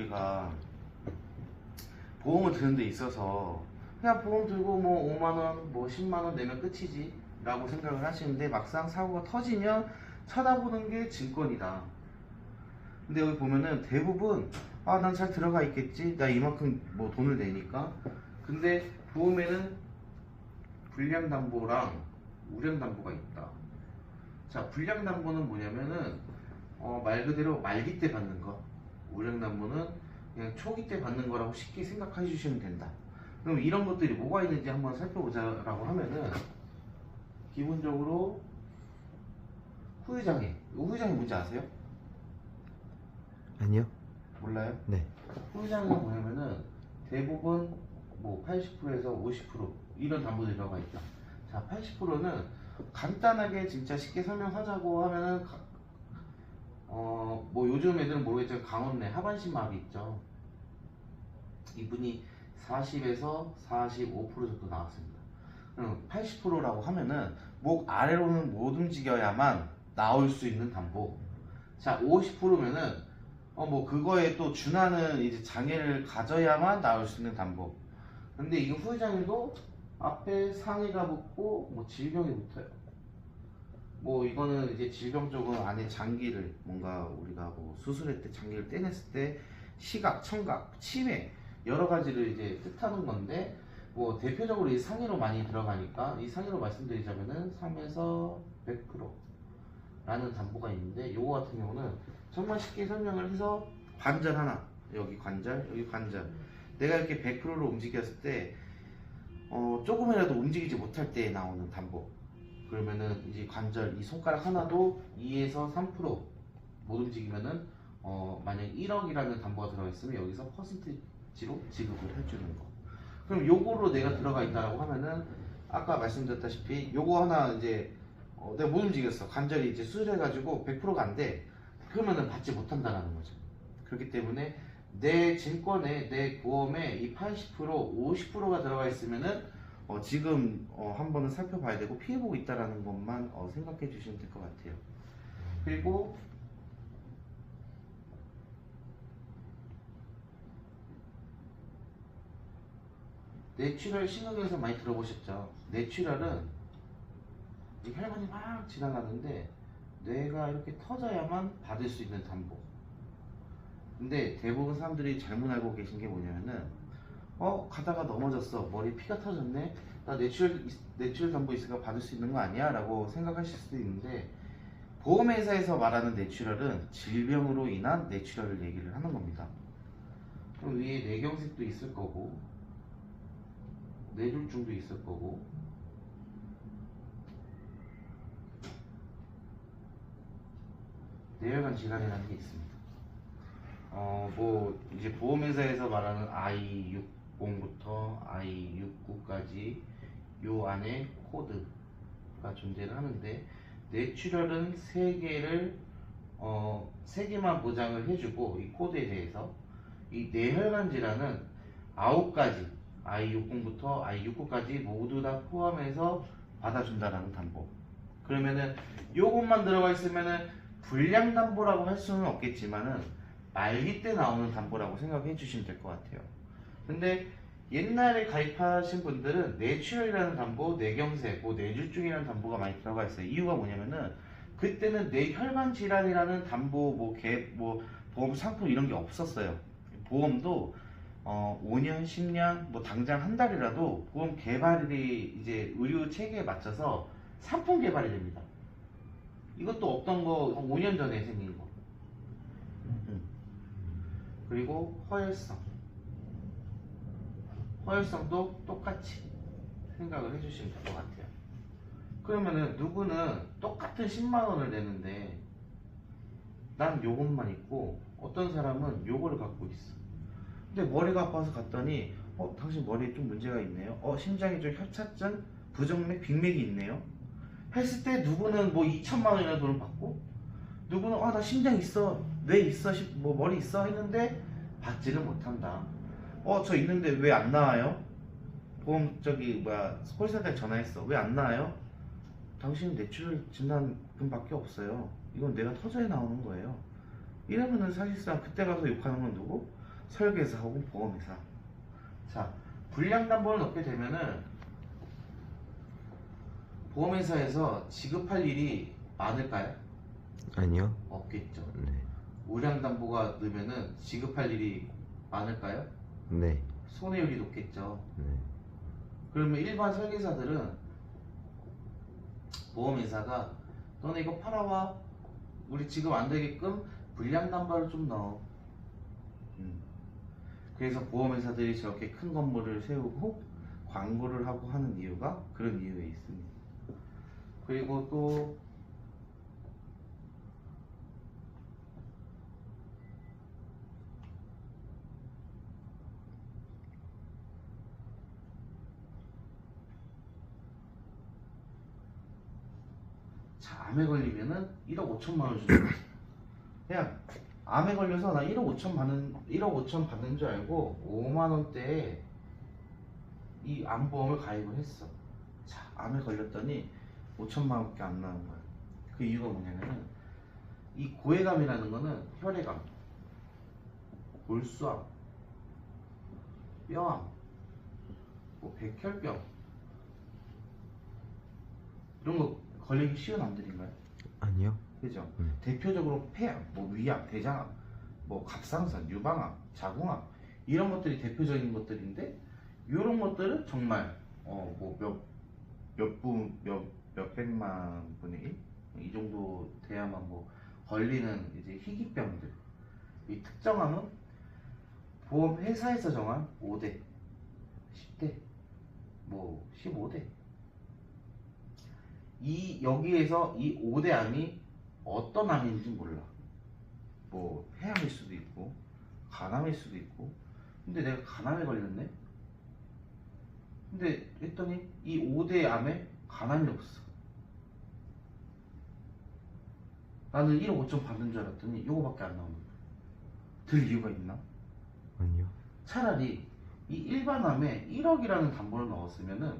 우리가 보험을 드는 데 있어서 그냥 보험 들고 뭐 5만 원, 뭐 10만 원 내면 끝이지 라고 생각을 하시는데 막상 사고가 터지면 쳐다보는 게 증권이다. 근데 여기 보면은 대부분 아 난 잘 들어가 있겠지 나 이만큼 뭐 돈을 내니까 근데 보험에는 불량담보랑 우량담보가 있다. 자 불량담보는 뭐냐면은 어, 말 그대로 말기 때 받는 거 우량담보는 그냥 초기 때 받는 거라고 쉽게 생각해 주시면 된다. 그럼 이런 것들이 뭐가 있는지 한번 살펴보자라고 하면은 기본적으로 후유장애. 후유장애 뭔지 아세요? 아니요. 몰라요? 네. 후유장애가 뭐냐면은 대부분 뭐 80%에서 50% 이런 담보들이 들어가 있다. 자, 80%는 간단하게 진짜 쉽게 설명하자고 하면은 가- 어, 뭐 요즘 애들은 모르겠지만 강원내 하반신 마비 있죠. 이분이 40에서 45% 정도 나왔습니다. 그럼 80%라고 하면은 목 아래로는 못 움직여야만 나올 수 있는 담보. 자, 50%면은 어 뭐 그거에 또 준하는 이제 장애를 가져야만 나올 수 있는 담보. 근데 이거 후유장애도 앞에 상해가 붙고 뭐 질병이 붙어요. 뭐 이거는 이제 질병 쪽은 안에 장기를 뭔가 우리가 뭐 수술할 때 장기를 떼냈을 때 시각, 청각, 치매 여러 가지를 이제 뜻하는 건데 뭐 대표적으로 이 상해로 많이 들어가니까 이 상해로 말씀드리자면은 3에서 100%라는 담보가 있는데 요거 같은 경우는 정말 쉽게 설명을 해서 관절 하나 여기 관절 여기 관절. 내가 이렇게 100%로 움직였을 때 어, 조금이라도 움직이지 못할 때 나오는 담보 그러면은 이제 관절 이 손가락 하나도 2에서 3%못 움직이면은 어, 만약 1억이라는 담보가 들어가 있으면 여기서 퍼센티지로 지급을 해주는 거. 그럼 요거로 내가 들어가 있다라고 하면은 아까 말씀드렸다시피 요거 하나 이제 어, 내가 못 움직였어. 관절이 이제 수술해가지고 100%가 안 돼. 그러면은 받지 못한다라는 거죠. 그렇기 때문에 내 증권에 내 보험에 이 80% 50%가 들어가 있으면은 어, 지금 어, 한번은 살펴봐야 되고 피해보고 있다라는 것만 어, 생각해 주시면 될 것 같아요 그리고 뇌출혈 신경에서 많이 들어보셨죠? 뇌출혈은 이 혈관이 막 지나가는데 뇌가 이렇게 터져야만 받을 수 있는 담보. 근데 대부분 사람들이 잘못 알고 계신 게 뭐냐면은 어 가다가 넘어졌어 머리 피가 터졌네 나 뇌출혈 뇌출혈 담보 있으니까 받을 수 있는 거 아니야? 라고 생각하실 수도 있는데 보험회사에서 말하는 뇌출혈은 질병으로 인한 뇌출혈을 얘기를 하는 겁니다. 그럼 위에 뇌경색도 있을 거고 뇌졸중도 있을 거고 뇌혈관 질환이라는 게 있습니다. 어, 뭐 이제 보험회사에서 말하는 I60부터 I69까지 요 안에 코드가 존재를 하는데 뇌출혈은 세 개를 어, 세 개만 보장을 해주고 이 코드에 대해서 이 뇌혈관 질환은 아홉 가지 I60부터 I69까지 모두 다 포함해서 받아준다라는 담보. 그러면은 요것만 들어가 있으면은 불량 담보라고 할 수는 없겠지만은 말기 때 나오는 담보라고 생각해 주시면 될 것 같아요. 근데 옛날에 가입하신 분들은 뇌출혈이라는 담보, 뇌경색, 뭐 뇌졸중이라는 담보가 많이 들어가 있어요. 이유가 뭐냐면은 그때는 뇌혈관 질환이라는 담보, 뭐 개, 뭐 보험 상품 이런 게 없었어요. 보험도 어, 5년, 10년, 뭐 당장 한 달이라도 보험 개발이 이제 의료 체계에 맞춰서 상품 개발이 됩니다. 이것도 없던 거 5년 전에 생긴 거. 음. 그리고 허혈성. 허혈성도 똑같이 생각을 해주시면 될 것 같아요. 그러면은 누구는 똑같은 10만 원을 내는데 난 요것만 있고 어떤 사람은 요거를 갖고 있어. 근데 머리가 아파서 갔더니 어 당신 머리에 좀 문제가 있네요. 어 심장에 좀 협착증, 부정맥, 빅맥이 있네요. 했을 때 누구는 뭐 2천만 원이나 돈을 받고 누구는 아 나 심장 있어, 뇌 있어, 시- 뭐 머리 있어 했는데 받지를 못한다. 어 저 있는데 왜 안 나와요? 보험 저기 뭐야 콜센터에 전화했어. 왜 안 나와요? 당신 뇌출혈 진단금밖에 없어요. 이건 내가 터져야 나오는 거예요. 이러면은 사실상 그때 가서 욕하는 건 누구? 설계사하고 보험회사. 자, 불량담보를 넣게 되면은 보험회사에서 지급할 일이 많을까요? 아니요. 없겠죠. 네. 우량담보가 넣으면은 지급할 일이 많을까요? 네. 손해율이 높겠죠. 네. 그러면 일반 설계사들은 보험회사가 너네 이거 팔아와 우리 지금 안 되게끔 불량 담보를 좀 넣어 음. 그래서 보험회사들이 저렇게 큰 건물을 세우고 광고를 하고 하는 이유가 그런 이유에 있습니다 그리고 또 자, 암에 걸리면은 1억 5천만 원 주는 거야. 그냥 암에 걸려서 나 1억 5천 받는 1억 5천 받는 줄 알고 5만 원대에 이 암보험을 가입을 했어. 자, 암에 걸렸더니 5천만 원밖에 안 나는 거야. 그 이유가 뭐냐면은 이 고해감이라는 거는 혈액암, 골수암, 뼈암, 뭐 백혈병 이런 거 걸리기 쉬운 암들인가요? 아니요. 그죠? 음. 대표적으로 폐암, 뭐 위암, 대장암, 뭐 갑상선, 유방암, 자궁암 이런 것들이 대표적인 것들인데 이런 것들은 정말 어 뭐몇몇분몇 몇백만 분의 일이 정도 돼야만 뭐 걸리는 이제 희귀병들 이 특정암은 보험 회사에서 정한 5대, 10대, 뭐 15대 이 여기에서 이 5대 암이 어떤 암인지 몰라. 뭐 폐암일 수도 있고 간암일 수도 있고. 근데 내가 간암에 걸렸네. 근데 했더니 이 5대 암에 간암이 없어. 나는 1억 5천 받는 줄 알았더니 이거밖에 안 나오는 거야. 들 이유가 있나? 아니요. 차라리 이 일반 암에 1억이라는 담보를 넣었으면은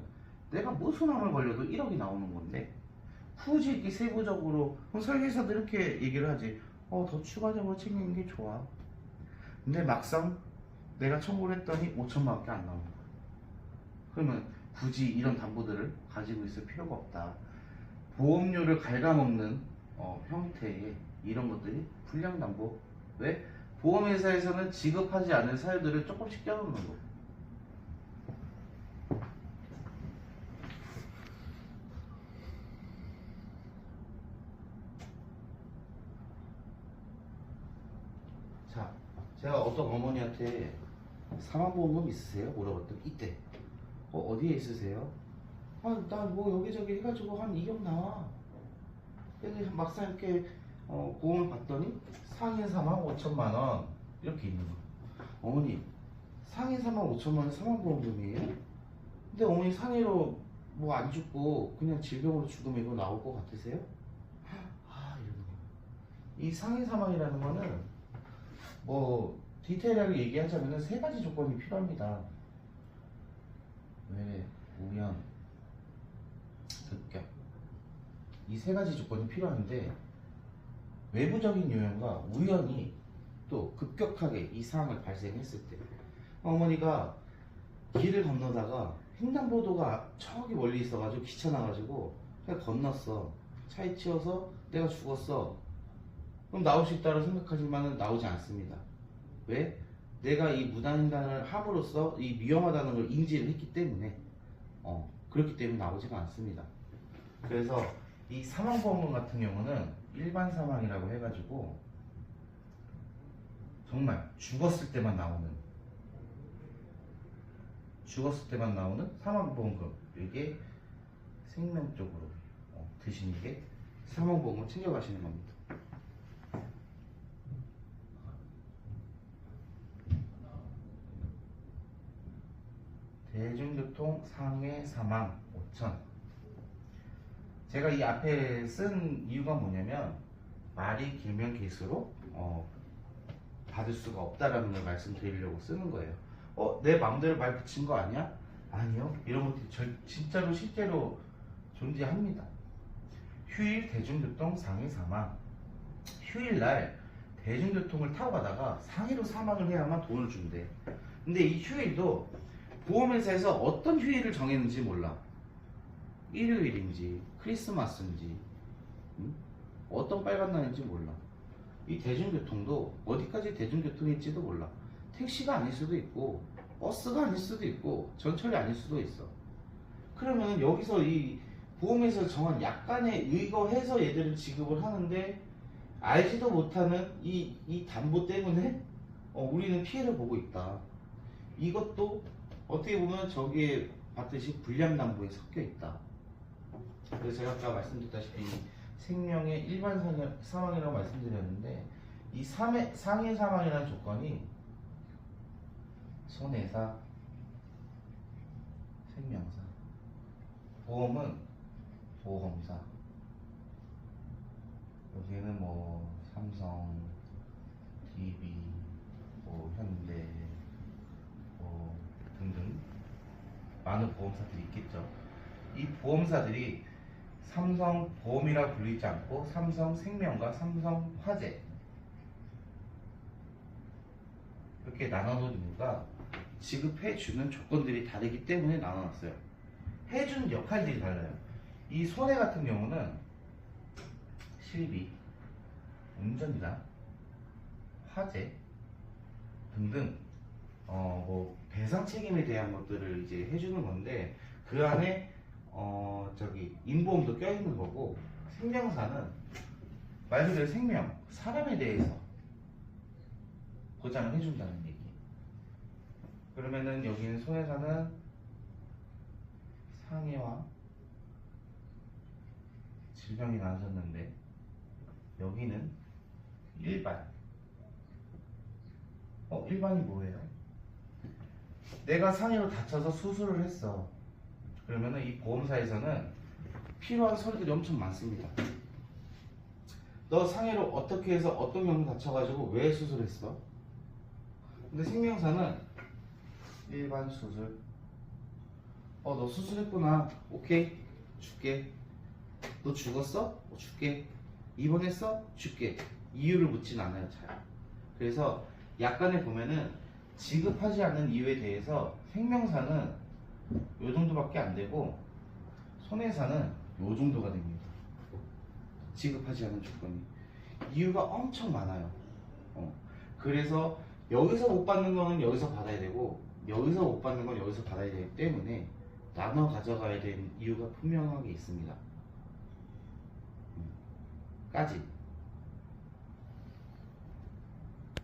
내가 무슨 암을 걸려도 1억이 나오는 건데? 굳이 이렇게 세부적으로 설계사도 이렇게 얘기를 하지. 어 더 추가적으로 챙기는 게 좋아. 근데 막상 내가 청구를 했더니 5천만 원밖에 안 나오는 거야. 그러면 굳이 이런 담보들을 가지고 있을 필요가 없다. 보험료를 갉아먹는 어, 형태의 이런 것들이 불량담보 왜? 보험회사에서는 지급하지 않은 사유들을 조금씩 껴놓는 거. 자, 제가 어떤 어머니한테 사망보험금 있으세요? 물어봤더니 이때 어, 어디에 있으세요? 아, 나 뭐 여기저기 해가지고 한 2억 나와. 근데 막상 이렇게 어, 보험을 봤더니 상해 4만 5천만 원 이렇게 있는 거. 어머니, 상해 4만 5천만 원 사망보험금이에요? 근데 어머니 상해로 뭐 안 죽고 그냥 질병으로 죽으면 이거 나올 것 같으세요? 아, 이러는 거. 이 상해 사망이라는 거는 뭐 디테일하게 얘기하자면 세 가지 조건이 필요합니다. 외래, 우연, 급격. 이 세 가지 조건이 필요한데 외부적인 요인과 우연이 또 급격하게 이 상황을 발생했을 때 어머니가 길을 건너다가 횡단보도가 저기 멀리 있어가지고 귀찮아가지고 그냥 건넜어 차에 치여서 내가 죽었어 그럼 나올 수 있다고 생각하지만 나오지 않습니다. 왜? 내가 이 무단횡단을 함으로써 이 위험하다는 걸 인지를 했기 때문에 어 그렇기 때문에 나오지가 않습니다. 그래서 이 사망보험금 같은 경우는 일반 사망이라고 해가지고 정말 죽었을 때만 나오는 죽었을 때만 나오는 사망보험금 이게 생명 쪽으로 어, 드시는 게 사망보험을 챙겨가시는 겁니다. 대중교통 상해 사망 5천. 제가 이 앞에 쓴 이유가 뭐냐면 말이 길면 길수록 어, 받을 수가 없다라는 걸 말씀드리려고 쓰는 거예요. 어, 내 마음대로 말 붙인 거 아니야? 아니요. 이런 것들이 절- 진짜로 실제로 존재합니다. 휴일 대중교통 상해 사망. 휴일날 대중교통을 타고 가다가 상해로 사망을 해야만 돈을 준대. 근데 이 휴일도 보험회사에서 어떤 휴일을 정했는지 몰라. 일요일인지 크리스마스인지 응? 어떤 빨간 날인지 몰라. 이 대중교통도 어디까지 대중교통일지도 몰라. 택시가 아닐 수도 있고 버스가 아닐 수도 있고 전철이 아닐 수도 있어. 그러면 여기서 이 보험에서 정한 약간의 의거해서 얘들을 지급을 하는데 알지도 못하는 이, 이 담보 때문에 어, 우리는 피해를 보고 있다. 이것도 어떻게 보면 저기에 봤듯이 불량 담보에 섞여 있다. 그래서 제가 아까 말씀드렸다시피 생명의 일반 사망이라고 말씀드렸는데 이 상해, 상해 사망이라는 조건이 손해사, 생명사, 보험은 보험사. 여기에는 뭐 삼성, DB, 뭐 현대, 뭐 등등 많은 보험사들이 있겠죠. 이 보험사들이 삼성 보험이라 불리지 않고 삼성 생명과 삼성 화재 이렇게 나눠놓은 이유가 지급해주는 조건들이 다르기 때문에 나눠놨어요. 해주는 역할들이 달라요. 이 손해 같은 경우는 실비, 운전이나 화재 등등 어, 뭐 배상 책임에 대한 것들을 이제 해주는 건데 그 안에 어 저기 인보험도 껴있는 거고 생명사는 말 그대로 생명 사람에 대해서 보장을 해준다는 얘기. 그러면은 여기는 손해사는 상해와 질병이 나눠졌는데 여기는 일반. 어 일반이 뭐예요? 내가 상해로 다쳐서 수술을 했어. 그러면은 이 보험사에서는 필요한 서류들이 엄청 많습니다. 너 상해로 어떻게 해서 어떤 경우 다쳐가지고 왜 수술했어? 근데 생명사는 일반 수술. 어, 너 수술했구나. 오케이. 줄게. 너 죽었어? 어, 줄게. 입원했어? 줄게. 이유를 묻진 않아요, 잘. 그래서 약관에 보면은 지급하지 않는 이유에 대해서 생명사는 요 정도밖에 안 되고 손해사는 요 정도가 됩니다. 지급하지 않은 조건이 이유가 엄청 많아요. 어. 그래서 여기서 못 받는 거는 여기서 받아야 되고 여기서 못 받는 건 여기서 받아야 되기 때문에 나눠 가져가야 되는 이유가 분명하게 있습니다. 음. 까지.